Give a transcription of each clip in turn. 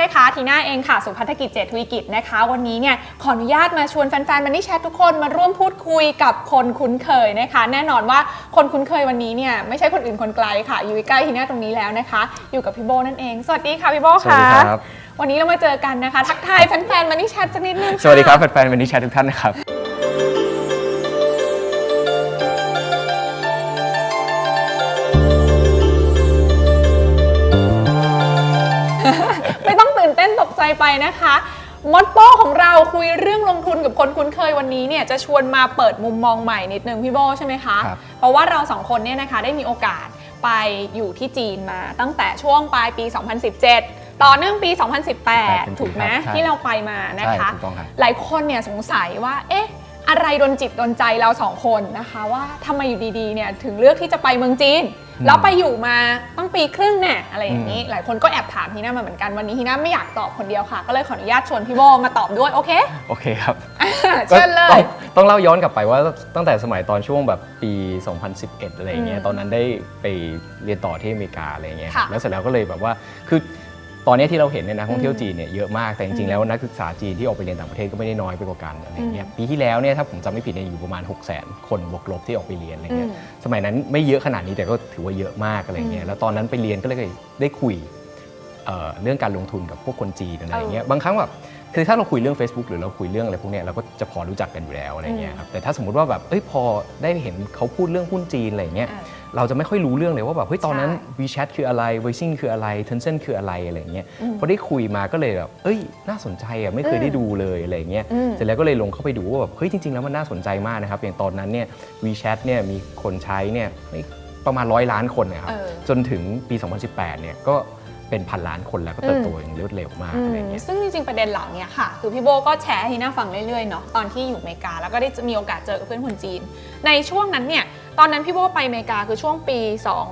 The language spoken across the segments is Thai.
นนะคะทีน่าเองค่ะ สุพัฒกิจเจตทวีกิจนะคะ วันนี้เนี่ยขออนุญาตมาชวนแฟนๆมันนี่แชททุกคนมาร่วมพูดคุยกับคนคุ้นเคยนะคะ แน่นอนว่าคนคุ้นเคยวันนี้เนี่ยไม่ใช่คนอื่นคนไกลค่ะ อยู่ใกล้ทีน่าตรงนี้แล้วนะคะ อยู่กับพี่โบนั่นเอง สวัสดีค่ะพี่โบสวัสค่ะดีครับวันนี้เรามาเจอกันนะคะ ทักทายแฟนๆมันนี่แชทสักนิดนึงะ สวัสดีครับแฟนๆวันนี้แชร์ทุกท่านนะครับ ไปนะคะมดโป้ของเราคุยเรื่องลงทุนกับคนคุ้นเคยวันนี้เนี่ยจะชวนมาเปิดมุมมองใหม่นิดนึงพี่โบใช่ไหมคะครับเพราะว่าเราสองคนเนี่ยนะคะได้มีโอกาสไปอยู่ที่จีนมาตั้งแต่ช่วงปลายปี 2017 ต่อเนื่องปี 2018 ถูกไหมใช่ที่เราไปมานะคะใช่ถูกต้องครับหลายคนเนี่ยสงสัยว่าเอ๊ะอะไรดนจิตดนใจเราสองคนนะคะ ว่าทำไมอยู่ดีๆเนี่ยถึงเลือกที่จะไปเมืองจีน แล้วไปอยู่มาตั้งปีครึ่งเนี่ยอะไรอย่างนี้ หลายคนก็แอบถามฮีน่ามาเหมือนกันวันนี้ฮีน่าไม่อยากตอบคนเดียวค่ะ ก็เลยขออนุญาตชวนพี่โบมาตอบด้วยโอเคโอเคครับเชิญเลต้ยองต้องเล่าย้อนกลับไปว่าตั้งแต่สมัยตอนช่วงแบบปี 2011 อะไรอย่างเงี้อืยมตอนนั้นได้ไปเรียนต่อที่อเมริกาอะไรอย่างเงี้ยค่ะแล้วเสร็จแล้วก็เลยแบบว่าคือ ตอนเนี้ยที่เราเห็นเนี่ยนักท่องเที่ยวอืมจีนเนี่ยเยอะมากแต่จอืริงมๆแล้วนักศึกษาจีนที่ออกไปเรียนต่างประเทศก็ไม่ได้น้อยไปกว่ากันอะไรอย่างเงี้ยอืมปีที่แล้วเนี่ยถ้าผมจำไม่ผิดเนี่ยอยู่ประมาณ 6 0 0 0 0 0 คนบวกลบที่ออกไปเรียนอะไรเงี้ยอืมสมัยนั้นไม่เยอะขนาดนี้แต่ก็ถือว่าเยอะมากอะไรเงี้อืยมแล้วตอนนั้นไปเรียนก็เลยได้คุยเอ่อเรื่องการลงทุนกับพวกคนจีนอะไรเงี้ยเออบางครั้งแบบคือถ้าเราคุยเรื่อง Facebook หรือเราคุยเรื่องอะไรพวกเนี้ยเราก็จะพอรู้จักกันอยู่แล้วอะไรเงี้ยครับแต่ถ้าสมมติว่าแบบเอ้ยพอได้เห็นเขาพูดเรื่องหุ้นจีนอะไรเงี้ยอะ เราจะไม่ค่อยรู้เรื่องเลยว่าแบบเฮ้ยตอนนั้นใช่ WeChat คืออะไร Weixin คืออะไร Tencent คืออะไรอะไรเงี้ยอืมพอได้คุยมาก็เลยแบบเอ้ยน่าสนใจอะไม่เคยได้ดูเลยอะไรเงี้ยอืมเสร็จแล้วก็เลยลงเข้าไปดูว่าแบบเฮ้ยจริง ๆ แล้วมันน่าสนใจมากนะครับอย่างตอนนั้นเนี่ย WeChat เนี่ยมีคนใช้เนี่ยไม่ประมาณร้อยล้านคนนะครับเออจนถึงปี 2018 เนี่ยก็เป็นพันล้านคนแล้วก็เติบโตอย่างรวดเร็วมากอืมอะไรเงี้ยซึ่งจริงๆประเด็นหลังเนี่ยค่ะ คือพี่โบก็แชร์ให้น่าฟังเรื่อยๆเนาะตอนที่อยู่อเมริกา แล้วก็ได้มีโอกาสเจอกับเพื่อนคนจีน ในช่วงนั้นเนี่ย ตอนนั้นพี่โบไปอเมริกาคือช่วงปี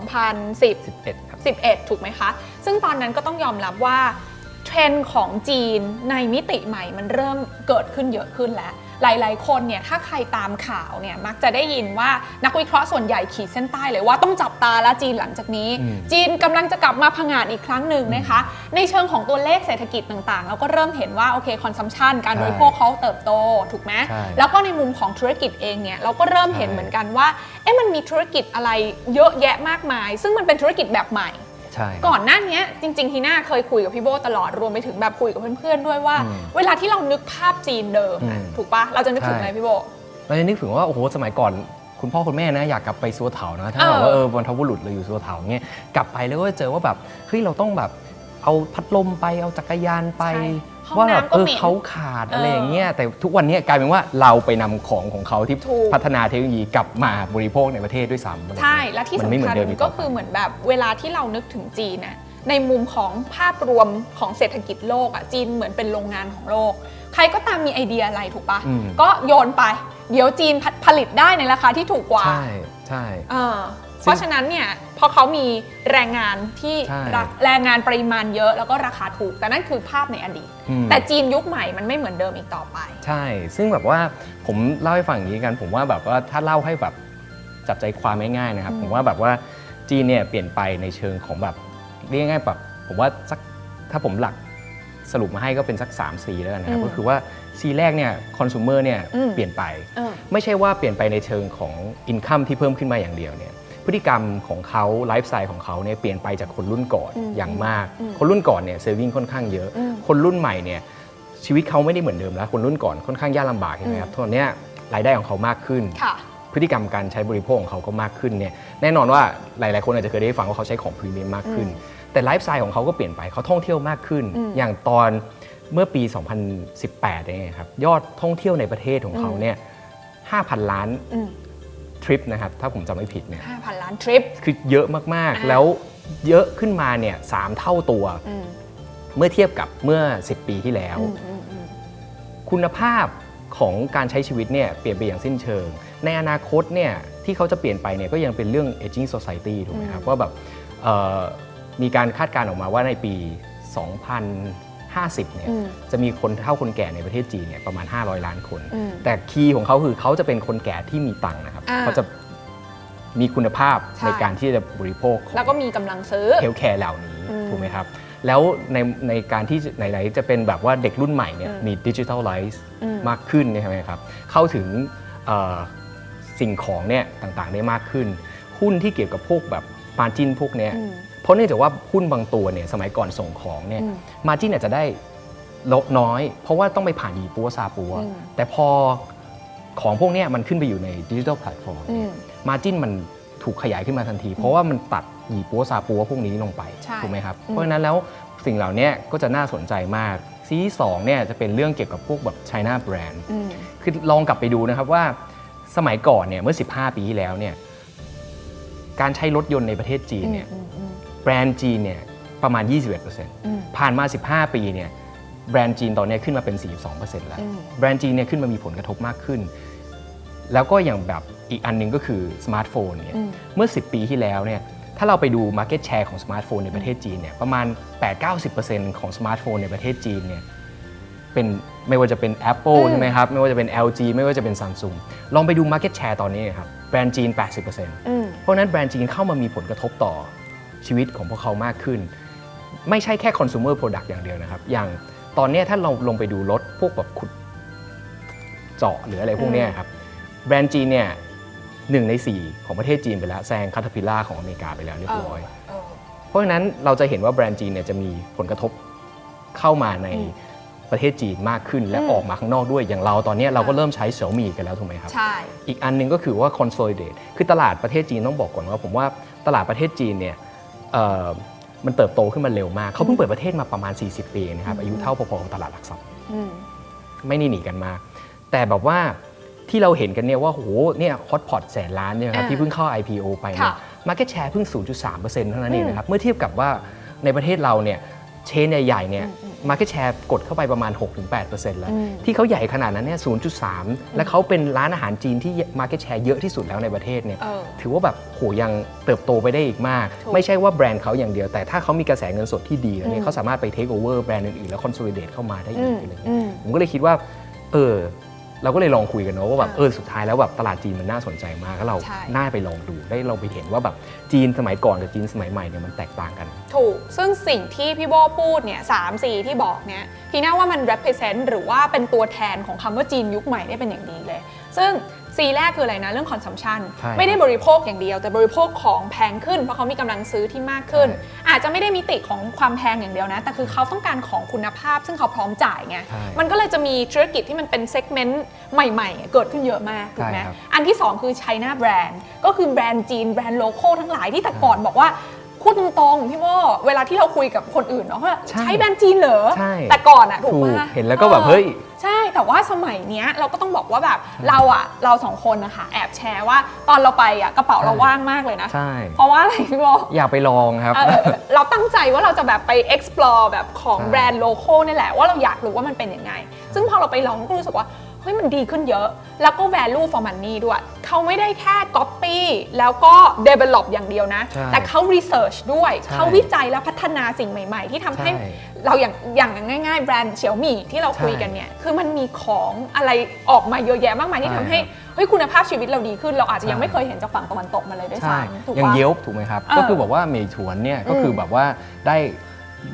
2010 11 ครับ 11 ถูกไหมคะ ซึ่งตอนนั้นก็ต้องยอมรับว่า เทรนด์ของจีนในมิติใหม่มันเริ่มเกิดขึ้นเยอะขึ้นแล้ว หลาย ๆ คนเนี่ยถ้าใครตามข่าวเนี่ยมักจะได้ยินว่านักวิเคราะห์ส่วนใหญ่ขีดเส้นใต้เลยว่าต้องจับตาและจีนหลังจากนี้อืมจีนกำลังจะกลับมาพังงาดอีกครั้งหนึ่งนะคะ ในเชิงของตัวเลขเศรษฐกิจต่าง ๆ เราก็เริ่มเห็นว่าโอเคคอนซัมชันการบริโภคเขาเติบโตถูกไหมใช่แล้วก็ในมุมของธุรกิจเองเนี่ยเราก็เริ่มเห็นใช่เหมือนกันว่าเอ๊ะมันมีธุรกิจอะไรเยอะแยะมากมาย ซึ่งมันเป็นธุรกิจแบบใหม่ ใช่ ก่อนหน้านี้จริง ๆ ทีน่าเคยคุยกับพี่โบตลอดรวมไปถึงแบบคุยกับเพื่อนๆด้วยว่า อืมเวลาที่เรานึกภาพจีนเดิมอะอืมถูกปะเราจะนึกถึงใช่ อะไรพี่โบ เราจะนึกถึงว่าโอ้โหสมัยก่อนคุณพ่อคุณแม่นะอยากกลับไปซัวเถานะถ้าเออแบบว่าเออบรรพบุรุษเราอยู่ซัวเถาเงี้ยกลับไปแล้วก็เจอว่าแบบเฮ้ยเราต้องแบบเอาพัดลมไปเอาจักรยานไป ใช่ ห้องว่าแบบน้ำก็เออเหม็น เขาขาดอะไรเอออย่างเงี้ยแต่ทุกวันเนี้ยกลายเป็นว่าเราไปนำของของเขาที่ถูก พัฒนาเทคโนโลยีกลับมาบริโภคในประเทศด้วยซ้ำอะไรใช่เงี้ยและที่มันไม่สำเหมือคัญนเดิมอีกต่ก็อไป คือเหมือนแบบเวลาที่เรานึกถึงจีนน่ะในมุมของภาพรวมของเศรษฐกิจโลกอะจีนเหมือนเป็นโรงงานของโลก ใครก็ตามมีไอเดียอะไรถูกปะอืม ก็โยนไป เดี๋ยวจีนผลิตได้ในราคาที่ถูกกว่าใช่ใช่ เออ เพราะฉะนั้นเนี่ยพอเขามีแรงงานที่ใช่รักแรงงานปริมาณเยอะแล้วก็ราคาถูก แต่นั่นคือภาพในอดีต อืม แต่จีนยุคใหม่มันไม่เหมือนเดิมอีกต่อไป ใช่ ซึ่งแบบว่าผมเล่าให้ฟังอย่างนี้กัน ผมว่าแบบว่าถ้าเล่าให้แบบจับใจความง่ายๆนะครับ อืม ผมว่าแบบว่าจีนเนี่ยเปลี่ยนไปในเชิงของแบบเรียกง่ายๆแบบผมว่าสักถ้าผมหลักสรุปมาให้ก็เป็นสัก3 C แล้วกันนะครับก็คือว่า C แรกเนี่ยคอน sumer เนี่ยเปลี่ยนไป เออ ไม่ใช่ว่าเปลี่ยนไปในเชิงของอินคัมที่เพิ่มขึ้นมาอย่างเดียวเนี่ย พฤติกรรมของเขาไลฟ์สไตล์ของเขาเนี่ยเปลี่ยนไปจากคนรุ่นก่อนอืมอย่างมากอืมคนรุ่นก่อนเนี่ยเซฟิงค่อนข้างเยอะอืมคนรุ่นใหม่เนี่ยชีวิตเขาไม่ได้เหมือนเดิมแล้ว คนรุ่นก่อนค่อนข้างยากลำบากใช่ไหมครับตอนเนี้ยรายได้ของเขามากขึ้นค่ะพฤติกรรมการใช้บริโภคของเขาก็มากขึ้นเนี่ยแน่นอนว่าหลาย ๆ คนอาจจะเคยได้ฟังว่าเขาใช้ของพรีเมียมมากขึ้น แต่ไลฟ์สไตล์ของเขาก็เปลี่ยนไปเขาท่องเที่ยวมากขึ้นอืมอย่างตอนเมื่อปี 2018เนี่ยครับยอดท่องเที่ยวในประเทศของเขาเนี่ย5,000 ล้านอืมท ริปนะครับถ้าผมจำไม่ผิดเนี่ยห้าพันล้านทริป คือเยอะมากอ่าๆแล้วเยอะขึ้นมาเนี่ยสามเท่าตัว อืมเมื่อเทียบกับเมื่อ 10 ปีที่แล้ว อืมอืมอืมคุณภาพของการใช้ชีวิตเนี่ยเปลี่ยนไปอย่างสิ้นเชิง ในอนาคตเนี่ยที่เขาจะเปลี่ยนไปเนี่ยก็ยังเป็นเรื่อง aging society ถูกไหมครับอืมว่าแบบเอ่อมีการคาดการณ์ออกมาว่าในปี 2050เนี่ยอืมจะมีคนเท่าคนแก่ในประเทศจีนเนี่ยประมาณ 500 ล้านคนอืมแต่คีย์ของเขาคือเขาจะเป็นคนแก่ที่มีตังค์นะครับอ่าเขาจะมีคุณภาพใช่ในการที่จะบริโภคของแล้วก็มีกำลังซื้อเฮลท์แคร์เหล่านี้อืมถูกไหมครับ แล้วในในการที่ไหนๆจะเป็นแบบว่าเด็กรุ่นใหม่เนี่ยอืมมีดิจิทัลไลซ์อืมมากขึ้นเนี่ยใช่ไหมครับเข้าถึงเอ่อสิ่งของเนี่ยต่างๆได้มากขึ้น หุ้นที่เกี่ยวกับพวกแบบมาจินพวกเนี้ยอืมเพ ราะเนื่องจากว่าหุ้นบางตัวเนี่ยสมัยก่อนส่งของเนี่ยอืมมาจินอาจจะได้ลดน้อย เพราะว่าต้องไปผ่านยีปัวซาปัวอืมแต่พอของพวกเนี้ยมันขึ้นไปอยู่ในดิจิทัลแพลตฟอร์มอืมมาจินมันถูกขยายขึ้นมาทันที เพราะว่ามันตัดหยีปัวซาปัวพวกนี้ลงไปใช่ถูกไหมครับอืมเพราะฉะนั้นแล้วสิ่งเหล่านี้ก็จะน่าสนใจมากซีที่สองเนี่ยจะเป็นเรื่องเกี่ยวกับพวกแบบ China brand อืมคือลองกลับไปดูนะครับว่าสมัยก่อนเนี่ยเมื่อ 15 ปีที่แล้วเนี่ยการใช้รถยนต์ในประเทศจีนเนี่ยอืมอืมแบ รนด์จีนเนี่ยประมาณ 21%อืมผ่านมา 15 ปีเนี่ยแบรนด์จีนตอนนี้ขึ้นมาเป็น 42%แล้วอืมแบรนด์จีนเนี่ยขึ้นมามีผลกระทบมากขึ้น แล้วก็อย่างแบบอีกอันหนึงก็คือสมาร์ทโฟนเนี่ยอืมเมื่อ 10 ปีที่แล้วเนี่ยถ้าเราไปดู Market Share ของสมาร์ทโฟนในประเทศจีนเนี่ยประมาณ 8-90%ของสมาร์ทโฟนในประเทศจีนเนี่ยเป็นไม่ว่าจะเป็น Apple อืมใช่ไหมครับ ไม่ว่าจะเป็น LG ไม่ว่าจะเป็น Samsung ลองไปดู Market Share ตอนนี้ครับแบรนด์จีน 80%อืมเพราะฉะนั้นแบรนด์จีนเข้ามามีผลกระทบต่อ ชีวิตของพวกเขามากขึ้น ไม่ใช่แค่ consumer product อย่างเดียวนะครับ อย่างตอนเนี้ยถ้าเราลงไปดูรถพวกแบบขุดเจาะหรืออะไรพวกเนี้ยครับ แบรนด์จีนเนี่ยหนึ่งในสี่ของประเทศจีนไปแล้วแซงคาท r พิล่าของอเมริกาไปแล้วเรียบร้อยเออเพราะฉะนั้นเราจะเห็นว่าแบรนด์จีนเนี่ยจะมีผลกระทบเข้ามาในอืมประเทศจีนมากขึ้นและอืมออกมาข้างนอกด้วยอย่างเราตอนเนี้ยเราก็ค่ะเริ่มใช้เสี่ยมี่กันแล้วถูกไหมครับ ใช่ อีกอันหนึงก็คือว่า consolidate คือตลาดประเทศจีนต้องบอกก่อนว่า ผมว่าตลาดประเทศจีนเนี่ยเอ่อ มันเติบโตขึ้นมาเร็วมากเขาเพิ่งเปิดประเทศมาประมาณ 40 ปีเองนะครับอืมอายุเท่าพอๆกับตลาดหลักทรัพย์อืมไม่ได้หนีกันมากแต่แบบว่าที่เราเห็นกันเนี่ยว่าโหเนี่ยฮอตพอตแสนล้านเนี่ยครับอ่าที่เพิ่งเข้า IPO ไปเนี่ยค่ะ market share เพิ่ง 0.3%เท่านั้นเองอืมนะครับเมื่อเทียบกับว่าในประเทศเราเนี่ยเชนใหญ่ๆเนี่ยอืม market share กดเข้าไปประมาณ 6-8%แล้วอืมที่เขาใหญ่ขนาดนั้นเนี่ย0.3 และเขาเป็นร้านอาหารจีนที่ market share เยอะที่สุดแล้วในประเทศเนี่ยเออถือว่าแบบโหยังเติบโตไปได้อีกมากถูกไม่ใช่ว่าแบรนด์เขาอย่างเดียว แต่ถ้าเขามีกระแสเงินสดที่ดีแล้วเนี่อืยมเขาสามารถไป take over แบรนด์อื่นๆแล้ว consolidate เข้ามาได้อือีกมอะไรเงี้อืยมผมก็เลยคิดว่าเออ เราก็เลยลองคุยกันเนาะว่าแบบอ่าเออสุดท้ายแล้วแบบตลาดจีนมันน่าสนใจมากแล้วเราใช่ น่าไปลองดูได้เราไปเห็นว่าแบบจีนสมัยก่อนกับจีนสมัยใหม่เนี่ยมันแตกต่างกัน ถูก ซึ่งสิ่งที่พี่โบพูดเนี่ยสามสีที่บอกเนี่ยทีน่าว่ามัน represent หรือว่าเป็นตัวแทนของคำว่าจีนยุคใหม่ได้เป็นอย่างดีเลย ซึ่ง สีแรกคืออะไรนะเรื่อง consumption ใช่ไม่ได้บริโภคอย่างเดียว แต่บริโภคของแพงขึ้น เพราะเขามีกำลังซื้อที่มากขึ้น อาจจะไม่ได้มิติของความแพงอย่างเดียวนะ แต่คือเขาต้องการของคุณภาพ ซึ่งเขาพร้อมจ่ายไงใช่มันก็เลยจะมีธุรกิจที่มันเป็นเซกเมนต์ใหม่ ๆ เกิดขึ้นเยอะมากถูกไหมใช่ครับอันที่ 2 คือ China Brand ก็คือแบรนด์จีนแบรนด์โลโก้ทั้งหลายที่แต่ก่อนบอกว่าพูดตรงๆพี่โบเวลาที่เราคุยกับคนอื่นเนาะว่าใช่ใช้แบรนด์จีนเหรอใช่แต่ก่อนอะถูกถูกปะเห็นแล้วก็แบบออเฮ้ย ใช่แต่ว่าสมัยเนี้ยเราก็ต้องบอกว่าแบบเราอะเราสองคนนะคะแอบแชร์ว่าตอนเราไปอะกระเป๋าเราใช่ว่างมากเลยนะ ใช่ เพราะว่าอะไรพี่โบอยากไปลองครับ เออเราตั้งใจว่าเราจะแบบไป explore แบบของใช่ แบรนด์โลโก้นี่แหละว่าเราอยากรู้ว่ามันเป็นยังไง ซึ่งพอเราไปลองก็รู้สึกว่า เฮ้ยมันดีขึ้นเยอะ แล้วก็ value for money ด้วย เขาไม่ได้แค่ copy แล้วก็ develop อย่างเดียวนะ ใช่แต่เขา research ด้วย ใช่เขาวิจัยและพัฒนาสิ่งใหม่ ๆ ที่ทำให้ใช่เราอย่างอย่างง่ายๆ แบรนด์เฉียวหมี่ที่เราคุยกันเนี่ย คือมันมีของอะไรออกมาเยอะแยะมากมายที่ใช่ทำให้เฮ้ยคุณภาพชีวิตเราดีขึ้น เราอาจจะยังใช่ ไม่เคยเห็นจากฝั่งตะวันตกมาเลยด้วยใช่ซ้ำถูกอย่างปะ เยลถูกไหมครับ เออก็คือบอกว่าเมยถวนเนี่ยก็คือแบบว่าได้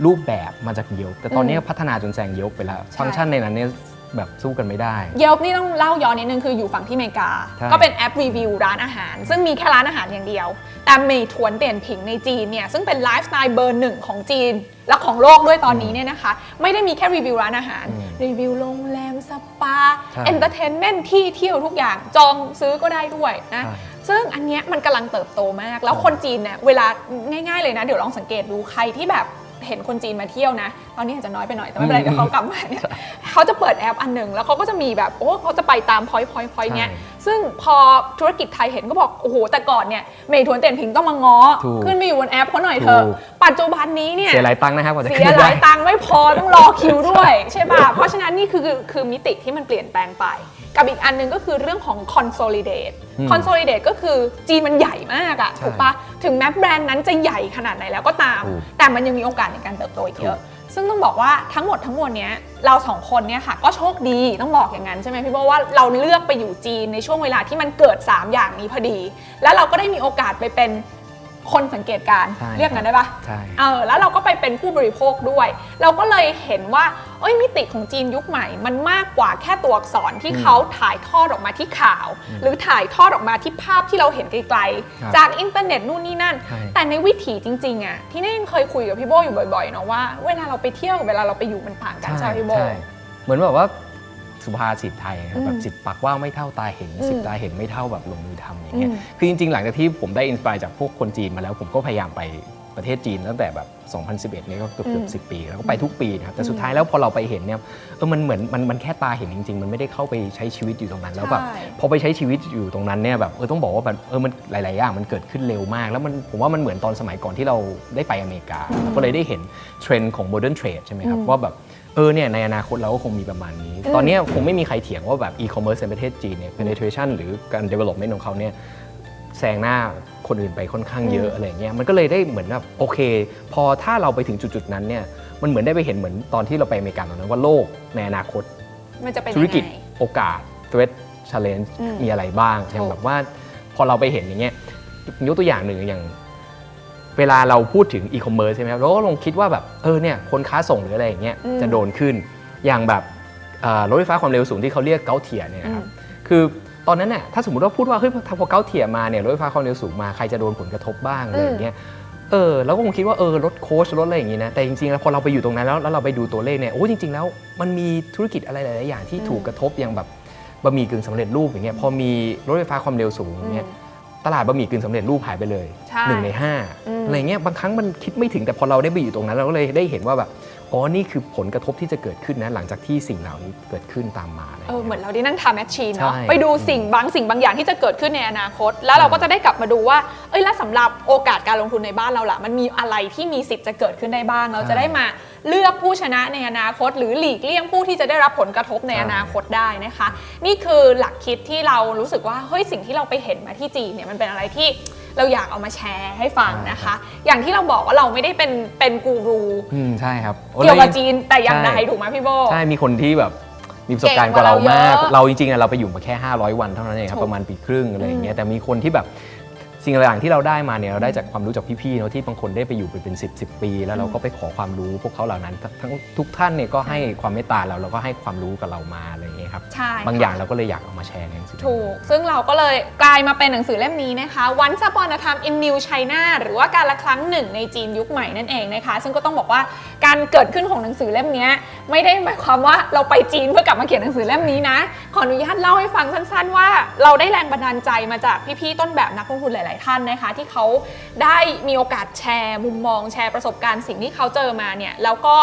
รูปแบบมาจากเยลแต่ตอนนี้อืมพัฒนาจนแซงเยลไปแล้ว ใช่ ฟังก์ชันในนั้นเนี่ย แบบสู้กันไม่ได้ เยลนี่ต้องเล่าย้อนนิดนึงคืออยู่ฝั่งที่อเมริกา ใช่ ก็เป็นแอปรีวิวร้านอาหาร ซึ่งมีแค่ร้านอาหารอย่างเดียว แต่เมยถวนเตียนผิงในจีนเนี่ยซึ่งเป็นไลฟ์สไตล์เบอร์หนึ่งของจีน และของโลกด้วยตอนนี้เนี่ยนะคะ ไม่ได้มีแค่รีวิวร้านอาหาร อืมรีวิวโรงแรมสปาใช่เอนเตอร์เทนเมนต์ที่เที่ยวทุกอย่างจองซื้อก็ได้ด้วยนะ ใช่ ซึ่งอันเนี้ยมันกำลังเติบโตมาก แล้วคนจีนเนี่ยเวลาง่ายๆเลยนะ เดี๋ยวลองสังเกตดูใครที่แบบ เห็นคนจีนมาเที่ยวนะ ตอนนี้อาจจะน้อยไปหน่อยแต่ไม่เป็นไรเดี๋ยวเขากลับมาเนี่ยเขาจะเปิดแอปอันหนึ่งแล้วเขาก็จะมีแบบโอ้เขาจะไปตามพอยต์พอยต์พอยต์เนี่ยใช่ ซึ่งพอธุรกิจไทยเห็นก็บอก โอ้โห แต่ก่อนเนี่ยเมย์ทวนเตียนผิงต้องมาง้อ ถูกขึ้นไปอยู่บนแอปเขาหน่อยเถอะ ถูก ปัจจุบันนี้เนี่ย เสียหลายตังค์นะครับกว่าจะเสีขึ้ยนหได้ ลายตังค์ไม่พอต้องรอคิวด้วย ใช่ป่ะ เพราะฉะนั้นนี่คือคือคือมิติที่มันเปลี่ยนแปลงไป กับอีกอันหนึงก็คือเรื่องของ consolidate อืม consolidate ก็คือจีนมันใหญ่มากอะใช่ถูกปะถึงแม้แบรนด์นั้นจะใหญ่ขนาดไหนแล้วก็ตาม ถูกแต่มันยังมีโอกาสในการเติบโตอีกเยอะ ถูก ซึ่งต้องบอกว่าทั้งหมดทั้งมวลเนี้ยเราสองคนเนี่ยค่ะก็โชคดีต้องบอกอย่างนั้นใช่ไหมพี่โบว่าเราเลือกไปอยู่จีนในช่วงเวลาที่มันเกิด 3 อย่างนี้พอดี แล้วเราก็ได้มีโอกาสไปเป็น คนสังเกตการณ์ใช่เรียกงั้นได้ปะใช่ เออแล้วเราก็ไปเป็นผู้บริโภคด้วย เราก็เลยเห็นว่าเอ้ยมิติของจีนยุคใหม่ มันมากกว่าแค่ตัวอักษรที่อืมเขาถ่ายทอดออกมาที่ข่าวอืมหรือถ่ายทอดออกมาที่ภาพที่เราเห็นไกลครับๆจากอินเทอร์เน็ตนู่นนี่นั่น ใช่ แต่ในวิถีจริงๆอะที่นี่ยังเคยคุยกับพี่โบอยู่บ่อยๆเนาะว่าเวลาเราไปเที่ยวกับเวลาเราไปอยู่มันต่างกันใช่ไหมพี่โบ ใช่ เหมือนแบบว่า สุภาษิตไทยครับอืมแบบสิบปากว่าไม่เท่าตาเห็นอืมสิบตาเห็นไม่เท่าแบบลงมือทำอย่างเงี้ยอืมคือจริงๆ หลังจากที่ผมได้อินสปายจากพวกคนจีนมาแล้ว ผมก็พยายามไปประเทศจีนตั้งแต่แบบ 2011 เนี่ยก็เกือบเกือบสิปี แล้วก็ไปทุกปีนะครับ แต่สุดท้ายแล้วพอเราไปเห็นเนี่ยเออมันเหมือนมันมันแค่ตาเห็นจริง ๆ มันไม่ได้เข้าไปใช้ชีวิตอยู่ตรงนั้น แล้วแบบใช่พอไปใช้ชีวิตอยู่ตรงนั้นเนี่ยแบบเออต้องบอกว่าแบบเออมันหลาย ๆ อย่างมันเกิดขึ้นเร็วมาก แล้วมันผมว่ามันเหมือนตอนสมัยก่อนที่เราได้ไปอเมริกาเราก็เลยได้เห็นเทรนด์ของโมเดิร์นเทรดใช่ไหมครับอืมว่าแบบ เออเนี่ยในอนาคตเราก็คงมีประมาณนี้อืมตอนเนี้ยคงไม่มีใครเถียงว่าแบบอีคอมเมิร์ซในประเทศจีนเนี่ย penetration หรือการ development ของเขาเนี่ยแซงหน้าคนอื่นไปค่อนข้างเยอะอะไรเงี้ยมันก็เลยได้เหมือนแบบโอเค พอถ้าเราไปถึงจุดๆนั้นเนี่ยมันเหมือนได้ไปเห็นเหมือนตอนที่เราไปอเมริกาตอนนั้นว่าโลกในอนาคต มันจะเป็นธุรกิจยังไงโอกาส threat challenge อืมมีอะไรบ้างอย่างถูก แบบว่าพอเราไปเห็นอย่างเงี้ยยกตัวอย่างหนึ่งอย่าง เวลาเราพูดถึงอีคอมเมิร์ซใช่ไหมครับเราก็ลองคิดว่าแบบเออเนี่ยคนค้าส่งหรืออะไรอย่างเงี้ยอืม จะโดนขึ้น อย่างแบบเอ่อรถไฟฟ้าความเร็วสูงที่เขาเรียกเกาเทียเนี่ยนะครับอืมคือตอนนั้นน่ะถ้าสมมติว่าพูดว่าเฮ้ยถ้าพอเกาเทียมาเนี่ยรถไฟฟ้าความเร็วสูงมาใครจะโดนผลกระทบบ้างอะไรอย่างเงี้ยเออเราก็คงคิดว่าเออรถโค้ชรถอะไรอย่างงี้นะแต่จริงๆแล้วพอเราไปอยู่ตรงนั้นแล้วแล้วเราไปดูตัวเลขเนี่ยโอ้จริง ๆ แล้วมันมีธุรกิจอะไรหลายๆอย่างที่อืมถูกกระทบอย่างแบบบะหมี่กึ่งสำเร็จรูปอย่างเงี้ยพอมีรถไฟฟ้าความเร็วสูงอย่างเงี้ย ตลาดบะหมี่กึ่งสำเร็จรูปหายไปเลยใช่หนึ่งในห้าอืมอะไรเงี้ยบางครั้งมันคิดไม่ถึงแต่พอเราได้ไปอยู่ตรงนั้นเราก็เลยได้เห็นว่าแบบ อ๋อ นี่คือผลกระทบที่จะเกิดขึ้นนะหลังจากที่สิ่งเหล่านี้เกิดขึ้นตามมาอะไรเออเงี้ยเหมือนเราได้นั่งทำแมชชีนเนาะใช่ไปดูสิ่งบางสิ่งบางอย่างที่จะเกิดขึ้นในอนาคต แล้วเราก็จะได้กลับมาดูว่า เอ้ยแล้วสำหรับโอกาสการลงทุนในบ้านเราล่ะ มันมีอะไรที่มีสิทธิ์จะเกิดขึ้นได้บ้าง เราจะได้มาเลือกผู้ชนะในอนาคต หรือหลีกเลี่ยงผู้ที่จะได้รับผลกระทบในอนาคตได้นะคะ นี่คือหลักคิดที่เรารู้สึกว่าเฮ้ยสิ่งที่เราไปเห็นมาที่จีนเนี่ยมันเป็นอะไรที่ เราอยากเอามาแชร์ให้ฟังนะคะ อย่างที่เราบอกว่าเราไม่ได้เป็นเป็นกูรูอืมใช่ครับโอ้เกี่ยวกับลจีนแต่อย่างใดใช่ถูกไหมพี่โบ ใช่มีคนที่แบบมีประสบการณ์กว่าเราเก่งกว่าเรามากเยอะเราจริงๆอะเราไปอยู่มาแค่ 500 วันเท่านั้นเองครับถูกประมาณปีครึ่งอะไรอย่างเงี้อืยมแต่มีคนที่แบบ สิ่งต่างๆที่เราได้มาเนี่ยเราได้จากความรู้จากพี่ๆเนาะที่บางคนได้ไปอยู่ไปเป็น 10 10ปี แล้วเราก็ไปขอความรู้พวกเขาเหล่านั้นทั้งทั้งทุกท่านเนี่ยก็ให้ความเมตตาเราแล้วก็ให้ความรู้กับเรามาอะไรอย่างเงี้ยครับใช่บางค่ะอย่างเราก็เลยอยากเอามาแชร์ในหนังสือ ถูก ซึ่งเราก็เลยกลายมาเป็นหนังสือเล่มนี้นะคะ Once Upon a Time in New China หรือว่าการละครั้งหนึ่งในจีนยุคใหม่นั่นเองนะคะ ซึ่งก็ต้องบอกว่าการเกิดขึ้นของหนังสือเล่มนี้ไม่ได้หมายความว่าเราไปจีนเพื่อกลับมาเขียนหนังสือเล่มนี้นะ ขออนุญาตเล่าให้ฟังสั้น ๆ ว่าเราได้แรงบันดาลใจมาจากพี่ๆต้นแบบนักลงทุนหลายๆ ท่านนะคะ ที่เขาได้มีโอกาสแชร์ มุมมองแชร์ประสบการณ์สิ่งที่เขาเจอมาเนี่ยแล้วก็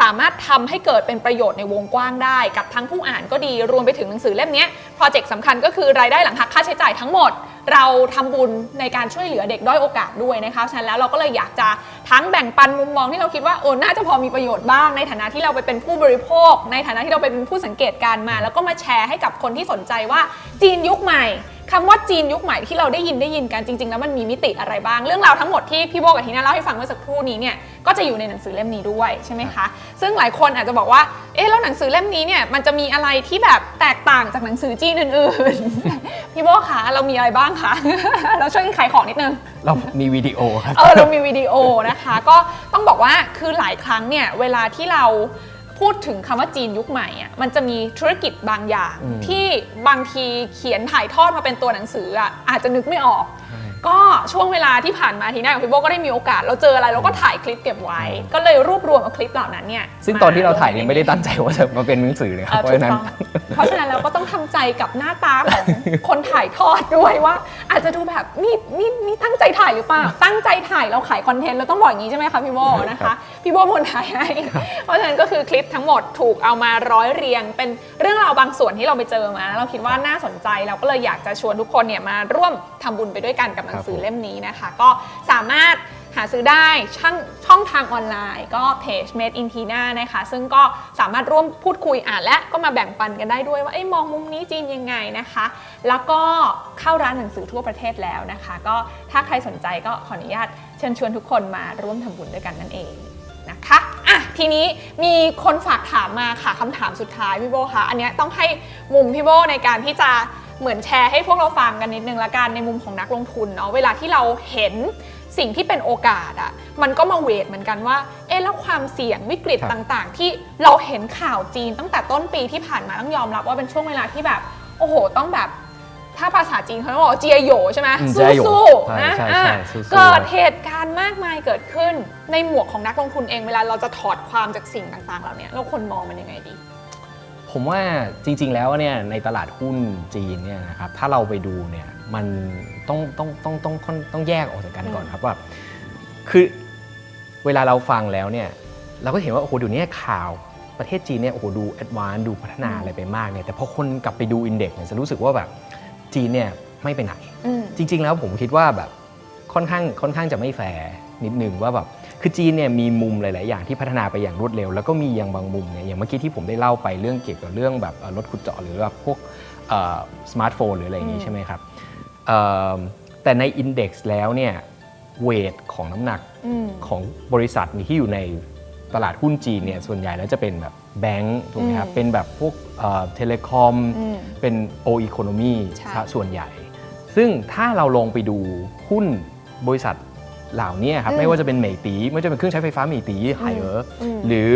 สามารถทำให้เกิดเป็นประโยชน์ในวงกว้างได้ กับทั้งผู้อ่านก็ดีรวมไปถึงหนังสือเล่มนี้โปรเจกต์สำคัญก็คือรายได้หลังหักค่าใช้จ่ายทั้งหมด เราทำบุญในการช่วยเหลือเด็กด้อยโอกาสด้วยนะคะฉะนั้นแล้วเราก็เลยอยากจะทั้งแบ่งปันมุมมองที่เราคิดว่าโอ้น่าจะพอมีประโยชน์บ้างในฐานะที่เราไปเป็นผู้บริโภค ในฐานะที่เราไปเป็นผู้สังเกตการณ์มา แล้วก็มาแชร์ให้กับคนที่สนใจว่าจีนยุคใหม่ คำว่าจีนยุคใหม่ที่เราได้ยินได้ยินกันจริงๆแล้วมันมีมิติอะไรบ้าง เรื่องราวทั้งหมดที่พี่โบกับทีน่าเล่าให้ฟังเมื่อสักครู่นี้เนี่ยก็จะอยู่ในหนังสือเล่มนี้ด้วยใช่ไหมคะ ซึ่งหลายคนอาจจะบอกว่าเอ๊ะแล้วหนังสือเล่มนี้เนี่ยมันจะมีอะไรที่แบบแตกต่างจากหนังสือจีนอื่นๆ พี่โบคะเรามีอะไรบ้างคะเราช่วยกันขายของนิดนึงเรามีวิดีโอครับเออเรามีวิดีโอนะคะ ก็ต้องบอกว่าคือหลายครั้งเนี่ยเวลาที่เรา พูดถึงคำว่าจีนยุคใหม่อะมันจะมีธุรกิจบางอย่างอืมที่บางทีเขียนถ่ายทอดมาเป็นตัวหนังสืออะอาจจะนึกไม่ออกใช่ ก็ช่วงเวลาที่ผ่านมาทีน่ากับพี่โบก็ได้มีโอกาส เราเจออะไรเราก็ถ่ายคลิปเก็บไว้อืมก็เลยรวบรวมเอาคลิปเหล่านั้นเนี่ยซึ่งตอนที่เราถ่ายลเนี่ยงไม่ได้ตั้งใจว่าจะมาเป็นหนังสือเลยคเอรับอเพราะถูกฉะนั้นต้องเพราะฉะนั้นเราก็ต้องทำใจกับหน้าตาของคนถ่ายทอดด้วยว่า อาจจะดูแบบนี่นี่นี่ตั้งใจถ่ายหรือเปล่าตั้งใจถ่ายเราขายคอนเทนต์เราต้องบอกอย่างนี้ใช่ไหมคะพี่โบนะคะพี่โบเป็นคนถ่ายให้เพราะฉะนั้นก็คือคลิปทั้งหมดถูกเอามาร้อยเรียง เป็นเรื่องราวบางส่วนที่เราไปเจอมาแล้วเราคิดว่าน่าสนใจเราก็เลยอยากจะชวนทุกคนเนี่ยมาร่วมทำบุญไปด้วยกันกับหนังสือครับผมเล่มนี้นะคะ ก็สามารถหาซื้อได้ช่องช่องทางออนไลน์ ก็เพจ Made in Tina นะคะ ซึ่งก็สามารถร่วมพูดคุยอ่านและก็มาแบ่งปันกันได้ด้วยว่าเอ้ยมองมุมนี้จีนยังไงนะคะ แล้วก็เข้าร้านหนังสือทั่วประเทศแล้วนะคะ ก็ถ้าใครสนใจก็ขออนุญาตเชิญชวนทุกคนมาร่วมทำบุญด้วยกันนั่นเองนะคะอะทีนี้มีคนฝากถามมาค่ะคำถามสุดท้ายพี่โบคะอันเนี้ยต้องให้มุมพี่โบในการที่จะ เหมือนแชร์ให้พวกเราฟังกันนิดนึงละกันในมุมของนักลงทุนเนาะเวลาที่เราเห็นสิ่งที่เป็นโอกาสอะมันก็มาเวทเหมือนกันว่า เอ๊ะแล้วความเสี่ยงวิกฤตครับต่างๆ ที่เราเห็นข่าวจีนตั้งแต่ต้นปีที่ผ่านมาต้องยอมรับว่าเป็นช่วงเวลาที่แบบโอ้โหต้องแบบถ้าภาษาจีนเขาบอกว่าเจียโหยใช่ไหมอืมเจียโหยสู้ใช่ๆนะใช่อะใช่สู้ๆเกิดเหตุการณ์มากมายเกิดขึ้นในหมวกของนักลงทุนเองเวลาเราจะถอดความจากสิ่งต่างๆเหล่านี้เราควรมองมันยังไงดี ผมว่าจริง ๆ แล้วเนี่ยในตลาดหุ้นจีนเนี่ยนะครับถ้าเราไปดูเนี่ยมันต้องต้องต้องต้องต้องต้องแยกออกจากกันก่อนครับว่า คือเวลาเราฟังแล้วเนี่ยเราก็เห็นว่าโอ้โหเดี๋ยวนี้ข่าวประเทศจีนเนี่ยโอ้โหดูแอดวานซ์ดูพัฒนาอะไรไปมากเนี่ยแต่พอคนกลับไปดูอินเด็กซ์เนี่ยจะรู้สึกว่าแบบจีนเนี่ยไม่ไปไหนอืมจริง ๆ แล้วผมคิดว่าแบบค่อนข้างค่อนข้างจะไม่แฟร์นิดนึงว่าแบบ คือจีนเนี่ยมีมุมหลาย ๆ อย่างที่พัฒนาไปอย่างรวดเร็ว แล้วก็มีอย่างบางมุมเนี่ยอย่างเมื่อกี้ที่ผมได้เล่าไปเรื่องเกี่ยวกับเรื่องแบบเอ่อรถขุดเจาะหรือว่าพวกสมาร์ทโฟนหรืออะไรอย่างนี้อืมใช่ไหมครับเอ่อแต่ในอินเด็กซ์แล้วเนี่ยเวทของน้ำหนักอืมของบริษัทที่อยู่ในตลาดหุ้นจีนเนี่ยส่วนใหญ่แล้วจะเป็นแบบแบงก์ถูกไหมครับอืมเป็นแบบพวกเทเลคอมอืมเป็นโออีโคโนมีใช่ส่วนใหญ่ ซึ่งถ้าเราลงไปดูหุ้นบริษัท เหล่านี้ครับอืมไม่ว่าจะเป็นเหมยตีไม่ว่าจะเป็นเครื่องใช้ไฟฟ้าเหมยตีไฮเออร์อืมหรือ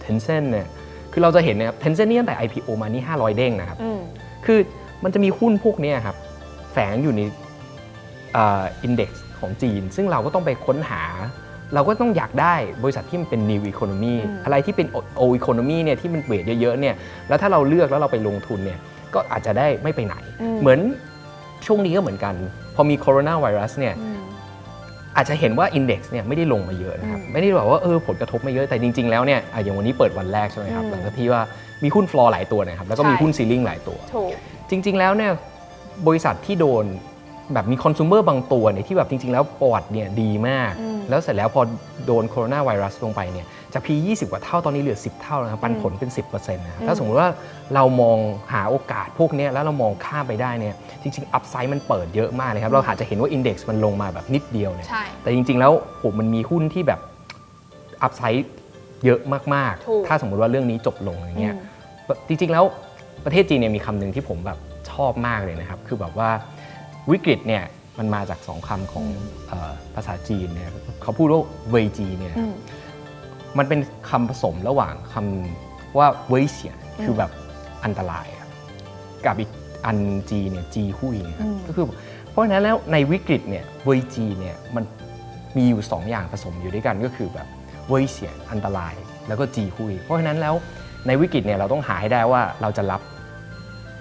เทนเซนเนี่ยคือเราจะเห็นนะครับเทนเซนนี่ตั้งแต่ IPO มานี่ 500 เด้งนะครับอืมคือมันจะมีหุ้นพวกเนี้ยครับแฝงอยู่ในอินเด็กซ์ของจีน ซึ่งเราก็ต้องไปค้นหา เราก็ต้องอยากได้บริษัทที่มันเป็น new economy อืมอะไรที่เป็น old economy เนี่ยที่มันเวทเยอะๆเนี่ยแล้วถ้าเราเลือกแล้วเราไปลงทุนเนี่ยก็อาจจะได้ไม่ไปไหน เหมือนช่วงนี้ก็เหมือนกัน พอมีโคโรนาไวรัสเนี่ย อืมอาจจะเห็นว่าอินเด็กซ์เนี่ยไม่ได้ลงมาเยอะนะครับอืมไม่ได้แบบว่าเออผลกระทบไม่เยอะแต่จริง ๆ แล้วเนี่ยอะอย่างวันนี้เปิดวันแรกใช่ไหมครับอืมหลังจากที่ว่ามีหุ้นฟลอร์หลายตัวนะครับแล้วก็มีใช่หุ้นซีลิงหลายตัวถูกจริง ๆ แล้วเนี่ยบริษัทที่โดน แบบมีคอน sumer บางตัวเนี่ยที่แบบจริง ๆ แล้วประวัติเนี่ยดีมากอืมแล้วเสร็จแล้วพอโดนโคโรนาไวรัสลงไปเนี่ยจาก P 20 กว่าเท่าตอนนี้เหลือ 10 เท่านะครับปันผลเป็น 10%นะครับถ้าสมมติว่าเรามองหาโอกาสพวกเนี้ยแล้วเรามองข้ามไปได้เนี่ยจริงๆอัพไซด์มันเปิดเยอะมากเลยครับ เราอาจจะเห็นว่าอินเด็กซ์มันลงมาแบบนิดเดียวเนี่ยใช่แต่จริง ๆ แล้วโหมันมีหุ้นที่แบบอัพไซด์เยอะมากถูกๆถ้าสมมุติว่าเรื่องนี้จบลงอย่างเงี้ยอืมจริงๆแล้วประเทศจีนเนี่ยมีคำหนึ่งที่ผมแบบชอบมากเลยนะครับ คือแบบว่า วิกฤตเนี่ยมันมาจากสองคำของเออภาษาจีนเนี่ยเขาพูดว่าเวยจีเนี่ยอืมมันเป็นคำผสมระหว่างคำว่าเวยเสียนคือแบบอันตรายอะกับอีกอันจีเนี่ยจีหุยนะครับอืมก็คือเพราะฉะนั้นแล้วในวิกฤตเนี่ยเวยจีเนี่ยมันมีอยู่สองอย่างผสมอยู่ด้วยกันก็คือแบบเวยเสียนอันตราย แล้วก็จีหุย เพราะฉะนั้นแล้วในวิกฤตเนี่ยเราต้องหาให้ได้ว่าเราจะรับ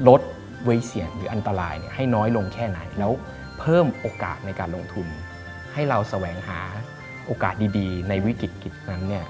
ลด เวยเสียนหรืออันตรายเนี่ยให้น้อยลงแค่ไหน แล้วเพิ่มโอกาสในการลงทุน ให้เราแสวงหาโอกาสดีๆ ในวิกฤตกิจนั้นเนี่ย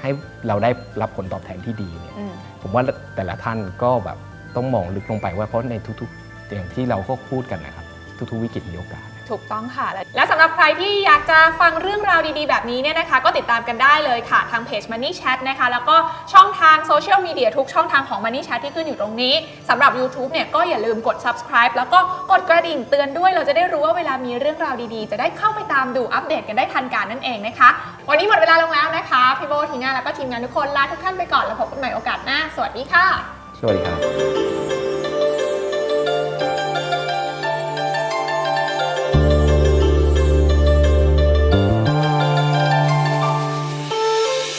ให้เราได้รับผลตอบแทนที่ดีเนี่ยอืมผมว่าแต่ละท่านก็แบบต้องมองลึกลงไปว่าเพราะในทุกๆอย่างที่เราก็พูดกันนะครับ ทุกๆวิกฤตมีโอกาส ถูกต้องค่ะ และสำหรับใครที่อยากจะฟังเรื่องราวดีๆ แบบนี้เนี่ยนะคะ ก็ติดตามกันได้เลยค่ะ ทางเพจ Money Chat นะคะ แล้วก็ช่องทางโซเชียลมีเดียทุกช่องทางของ Money Chat ที่ขึ้นอยู่ตรงนี้สำหรับ YouTube เนี่ยก็อย่าลืมกด subscribe แล้วก็กดกระดิ่งเตือนด้วย เราจะได้รู้ว่าเวลามีเรื่องราวดีๆ จะได้เข้าไปตามดูอัปเดตกันได้ทันการนั่นเองนะคะ วันนี้หมดเวลาลงแล้วนะคะพี่โบทีน่าแล้วก็ทีมงานทุกคนลาทุกท่านไปก่อนแล้วพบกันใหม่โอกาสหน้าสวัสดีค่ะ สวัสดีครับ